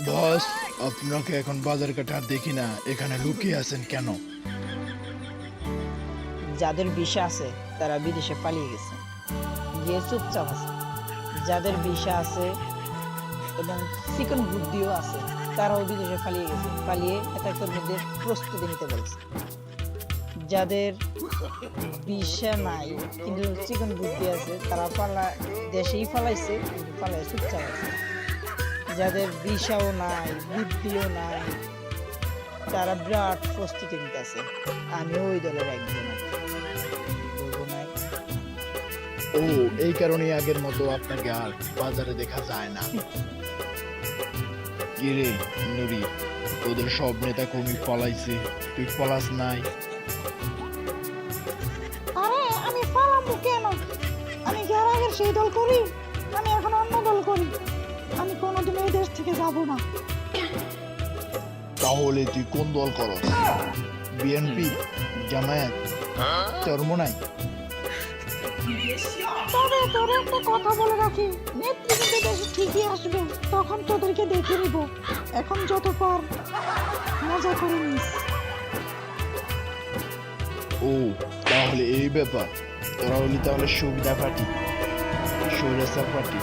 বস, আপনাকে এখন বাজার কাটা দেখি না, এখানে লুকিয়ে আছেন কেন? যাদের ভিসা আছে, তারা বিদেশে পালিয়ে গেছে। গিয়ে চুপচাপ আছে। যাদের ভিসা আছে এবং চিকন বুদ্ধিও আছে, তারাও বিদেশে পালিয়ে গেছে। পালিয়ে এটাকের মধ্যে প্রস্তুতি নিতে বলেছে। যাদের ভিসা নাই, কিন্তু চিকন বুদ্ধি আছে, তারা পালা দেশেই পালাইছে, পালায় চুপচাপ আছে। যাদের ভিসাও নাই বুদ্ধিও নাই তারা বিরাট প্রস্তুতি নিতেছে আমিও ওই দলের একজন ও এই কারণে আগের মতো আপনাকে আর বাজারে দেখা যায় না। কিরে নুরি তোদের সব নেতা কর্মী পলাইছে তুই পলাস নাই। আরে আমি পালাবো কেন? আমি আর আগের সেই দল করি আমি এখন অন্য আমি কোনোদিন এই দেশ থেকে যাব না। তাহলে তুই কোন দল করস? বিএনপি জামায়াত নাই তবে তোর একটা কথা বলে রাখি নেত্রী কিন্তু দেশে ঠিকই আসবে তখন তোদেরকে দেখে নিব। এখন যত পার মজা করে নিস। ও তাহলে এই ব্যাপার। তোরা হলি তাহলে সুবিধা পার্টি সৌরাচার পার্টি।